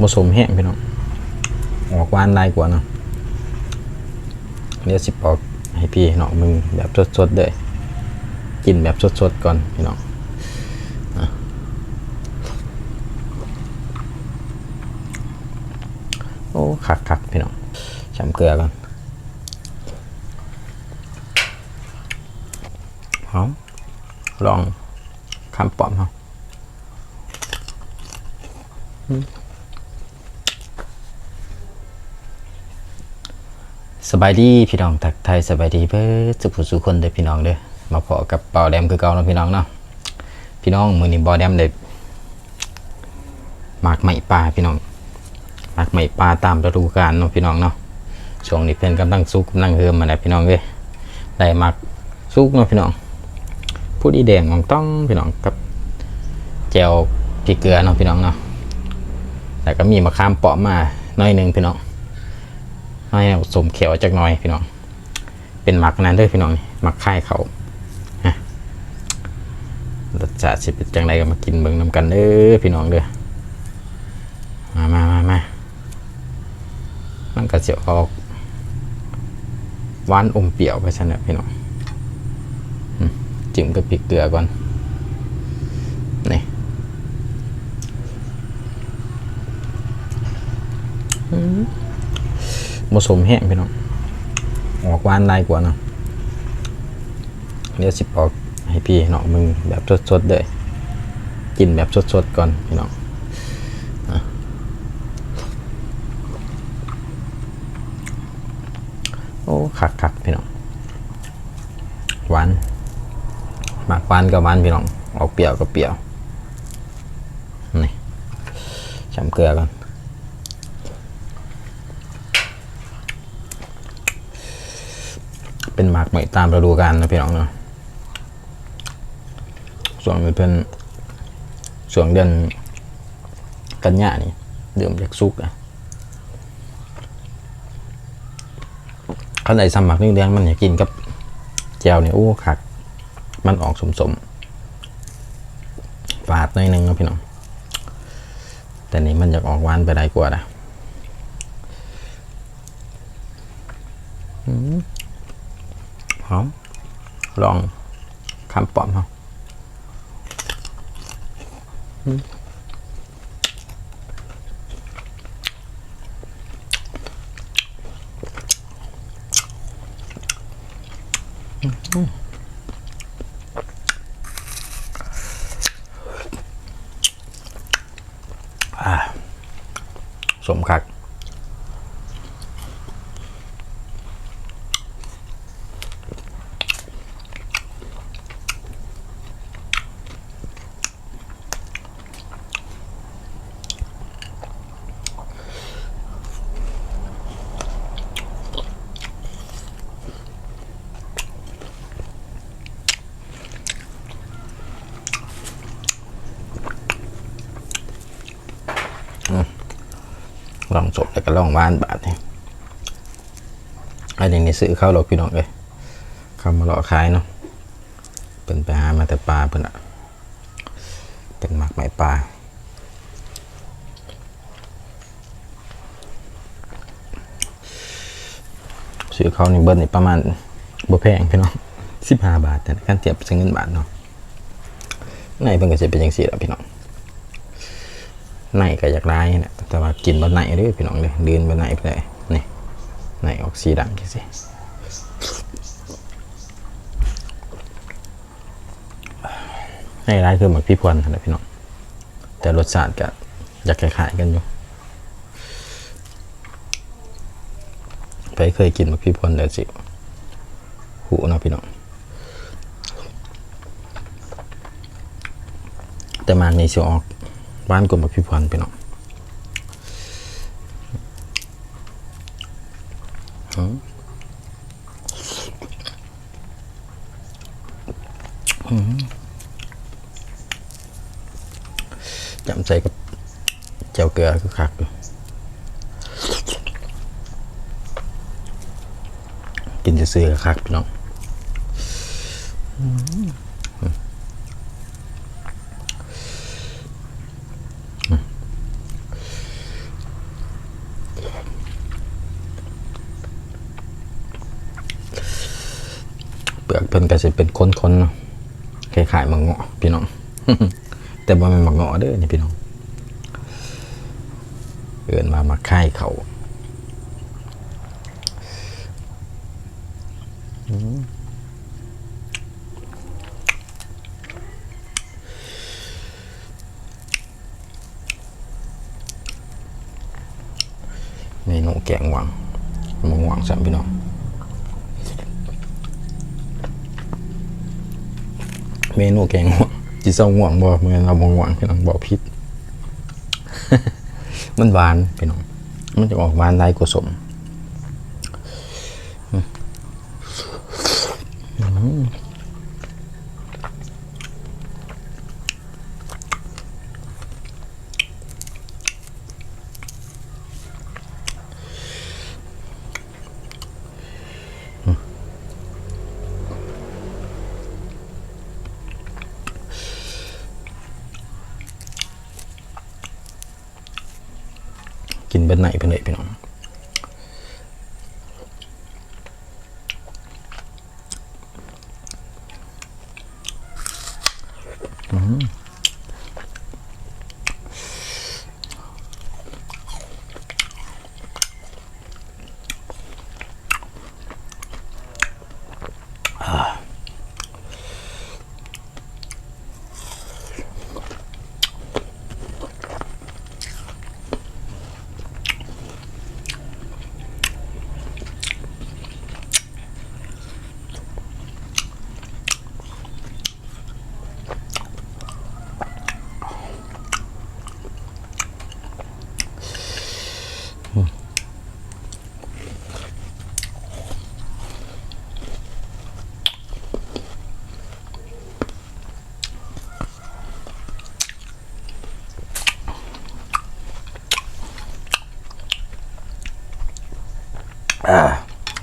ผสมแห้งพี่น้องออกวานได้กว่าเนาะเดี๋ยวสิปอกให้พี่น้องมึงแบบสดๆเลยกินแบบสดๆก่อนพี่น้องอะโอ้คักคักๆพี่น้องชำเกลือก่อนเอาลองคำปอมเขา สบายดีพี่น้องทักไทยสบายดีเพื่อสุขสุขคนเด้อพี่น้องเด้อมาพอกับเป่าแดมคือเก่าเนาะพี่น้องเนาะพี่น้องมือนี้บอแดมเด็หมากไหมปลาพี่น้องหมากไหมปลาตามฤดูกาลเนาะพี่น้องเนาะช่วงนี้เพื่นกำลังซุกกำลังเฮิมมาแล้วพี่น้องเด้ได้หมากซุกเนาะพี่น้องผู้ดีแดงของต้องพี่น้องกับแจวพริกเกลือเนาะพี่น้องเนาะ แล้วก็มีมะขามเปาะมาหน้อยหนึ่งพี่น้องให้สมเขียวจากน้อยพี่น้อง เป็นหมักนั้นด้วยพี่น้องหมักค่ายเขาฮะรสชาติสิเป็นจังไรก็มากินเบิ่งน้ำกันเด้อพี่น้องเด้อมามามามามันก็จะออกหวานอมเปรี้ยวไปซะนะพี่น้องจิ้มกับพริกเกลือก่อน ผสมแห้งพี่น้องออกหวานได้กว่าเนาะเดี๋ยวสิปอกให้พี่น้องมึงแบบสดๆเลยกินแบบสดๆก่อนพี่น้องอะโอ้คักคักพี่น้องหวานมากหวานกับหวานพี่น้องออกเปรี้ยวกับเปรี้ยวนี่ช้ำเกลือก่อน เป็นหมากใหม่ตามฤดูกาลนะพี่น้องเนาะส่วนเป็นส่วนเดือนกันยานี่เดือมจากซุกอะข้างในสมักนี่เลี้งมันอยากกินกับแจวเนี่ยโอ้คัก มันออกสมสมฝาดหน่อยนึงนะพี่น้อง แต่นี้มันอยากออกหวานไปได้กว่านะ หอมลองคำปอมเขาอ่าสมคัก ลองจบแล้วก็ลองว่านบาทนี่อันนี้นี่ซื้อเข้าหรอกพี่น้องเลยเข้ามาหลอกขายเนาะเป็นไปหามาแต่ปลาเพิ่นอะเป็นหมักไหมปลาซื้อเขานี่เบิ้ลนี่ประมาณบ่แพงพี่น้องสิบห้าบาทแต่การเทียบเป็นเงินบาทเนาะในเพิ่นก็จะเป็นอย่างสี่แหล้วพี่น้อง ในก็อยากได้นะแต่ว่ากินบนไหนเด้อพี่น้องเลยเดินบนไหนไปเลยนี่ในออกสีดำจังสิในร้านคือหมักพี่พวนนะพี่น้องแต่รสชาติก็อยากคล้ายกันอยู่ไปเคยกินหมักพี่พวนเดี๋ยวสิหูนะพี่น้องแต่มาในสิออก บ้านกลมกับพี่พรไปเนาะจำใจกับเจ้าเกลือคือคักกินจะซื้อๆคักพี่น้อง พิ่นก็ สิเป็นคนๆเนาะคล้ายๆมังเงาะพี่น้อง แต่บ่แม่นมังเงาะเด้อนี่พี่น้องเอิ้นมามาค่ายเขาเมนูแกงหวังมังหวังสามพี่น้อง เมนูแกงห่วงจีเศร้าห่วงบ่เหมือนเราบ่ห่วงพี่น้องบอกผิดมันหวานพี่น้อง มันจะออกหวานได้กว่าสมอืม กินเป็นไหนเป็นไหนพี่น้องอืม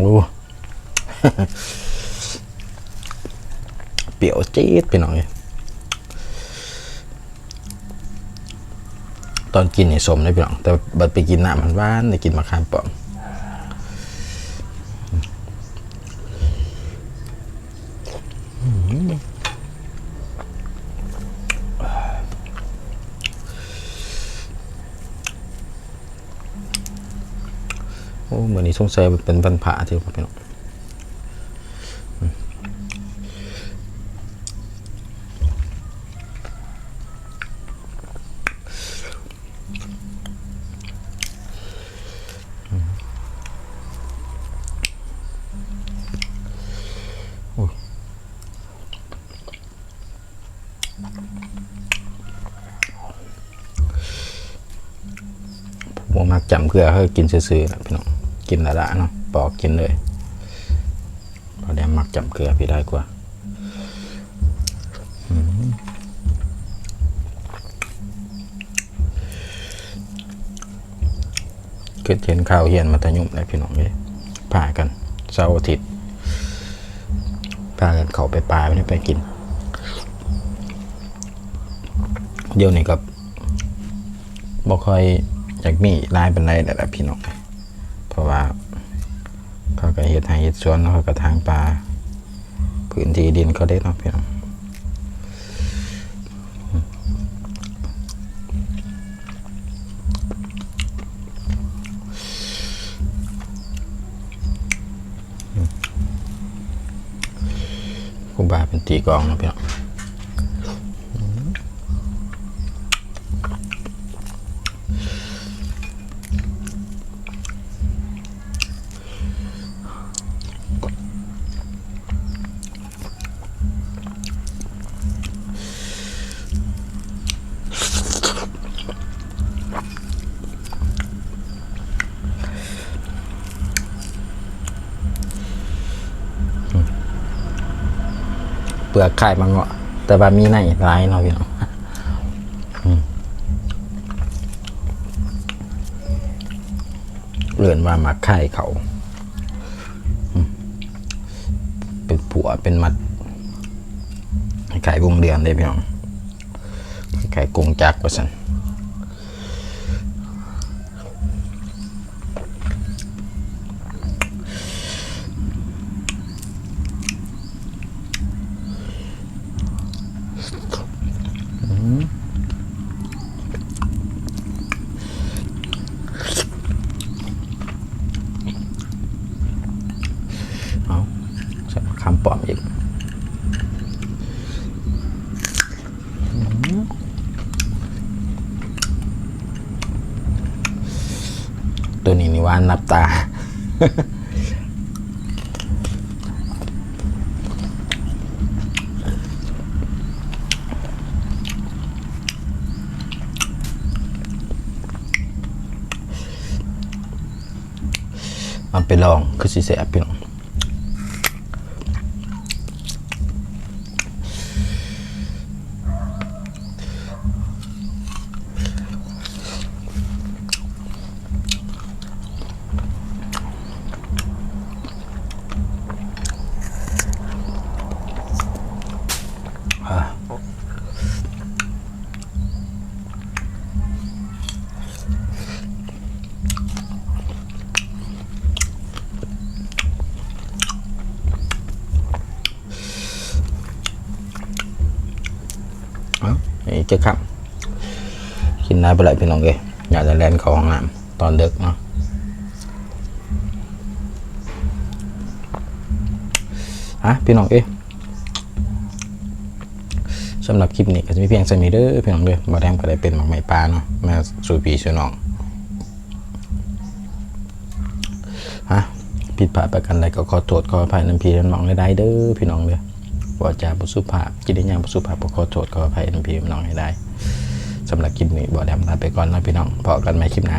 โอ้เปรี้ยวจี๊ดพี่น้องเอ้ยตอนกินนี่สมได้พี่น้อง แต่บัดไปกินน้ำมันหวานได้กินมะขามป้อม เหมือนนี้สงสัยเป็นวันพระที่พี่น้องผมมักจำเกลือให้กินซื่อๆนะพี่น้อง กินละละเนาะปอกกินเลยพอได้มักจำเกลือพี่ได้กว่าเกิดเห็นข้าวเฮียนมาตะยุ่มเลยพี่น้องเลยพากันเสาร์อาทิตย์พากันเขาไปปลาไม่ได้ไปกิน เดี๋ยวนี้ก็บ่ค่อยอยากมีรายเป็นไรแต่ละพี่น้องเพ ราะว่า เขาก็เฮ็ดให้เฮ็ดสวนเขาก็ทางปลาพื้นที่ดินเขาได้เนาะพี่น้องครูบาเป็นตีกองนาะพี่น้อง ลือกไข่มังเงาะแต่ว่ามีในร้ายเนาะพี่น้องเลื่อนว่ามาไข่เขา เป็นผัวเป็นมัดไข่วงเดือนได้พี่น้องไข่กงจักรว่าสัน เอาใส่คำปลอมอีกตัวนี้นี่ว่านับตา ไปลองคือสิแสบพี่น้อง จะครับกินได้ไปเลยพี่น้องเอ้ยอยากจะแลนเขาห้องน้ำตอนดึกเนาะฮะพี่น้องเอ้ยสำหรับคลิปนี้ก็จะมีเพียงสมีเด้อพี่น้องเด้อบาแดมก็ได้เป็นหมักไหม้ปลาเนาะมาสู่พี่สู่น้องฮะผิดพลาดประกันใดก็ขอโทษขออภัยน้ำพี่น้องได้เด้อพี่น้องเด้อ ว่าจาบุสุภาพกิริยาบุสุภาพก็ขอโทษขออภัยน้ำพี่น้องให้ได้สำหรับคลิปนี้บอแดมลาไปก่อนนะพี่น้องพอกันไหมคลิปหน้า